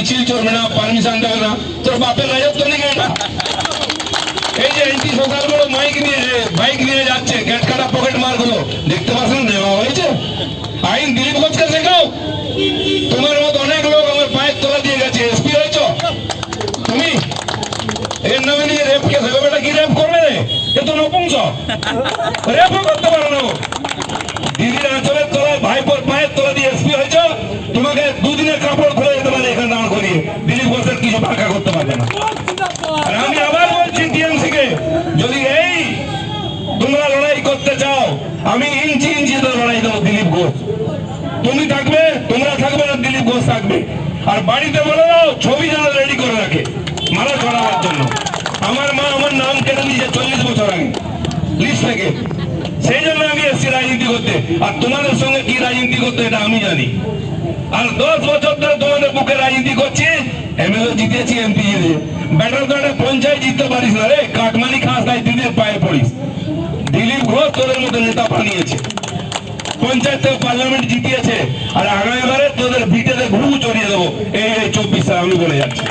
মিছিল চলবে না পারমিশন দেবে না তোর বাপের রাজত্ব নেই না এই যে এন্টি সোশ্যালগুলো মাইক নিয়ে বাইক নিয়ে যাচ্ছে গেট কাটা পকেট মারগুলো দেখতে পাচ্ছেন নেওয়া হয়েছে আইন দিলীপ ঘোষকে শেখাও তোমার মত অনেক লোক আমার পায়ের তোলা দিয়ে গেছে এসপি হয়েছ তুমি এর নামে নিয়ে রেপ কেস হলো বেটা কি রেপ করবে রে এ তো নপুংস রেপও করতে পারো না দিদির আঁচলের তলায় ভাইপোর পায়ের তোলা দিয়ে এসপি হয়েছ তোমাকে দুদিনের কাপড় আমি ইঞ্চি ইঞ্চি তো লড়াই দেবো দিলীপ ঘোষ। তুমি থাকবে, তোমরা থাকবে না দিলীপ ঘোষ থাকবে। আর বাড়িতে বলে দাও, ছবি যেন রেডি করে রাখে, মালা ছড়াবার জন্য। আমার মা আমার নাম কেটে দিয়েছে চল্লিশ বছর আগে। লিস্ট থেকে। সেই জন্য আমি এসেছি রাজনীতি করতে। আর তোমাদের সঙ্গে কি রাজনীতি করতে এটা আমি জানি। আর দশ বছর ধরে তোমাদের বুকে রাজনীতি করছি এমএলএ জিতেছি এমপি জিতে ব্যাটার তো পঞ্চায়েত জিততে পারিস না রে। কাটমানি খাস তাই দিদির পায়ে পড়িস। তোদের মতো নেতা বানিয়েছে পঞ্চায়েত পার্লামেন্ট জিতিয়েছে, আর আগামীবারে তোদের ভিটেতে ঘুঘু চড়িয়ে দেবো। এই চব্বিশ আমি বলে যাচ্ছি।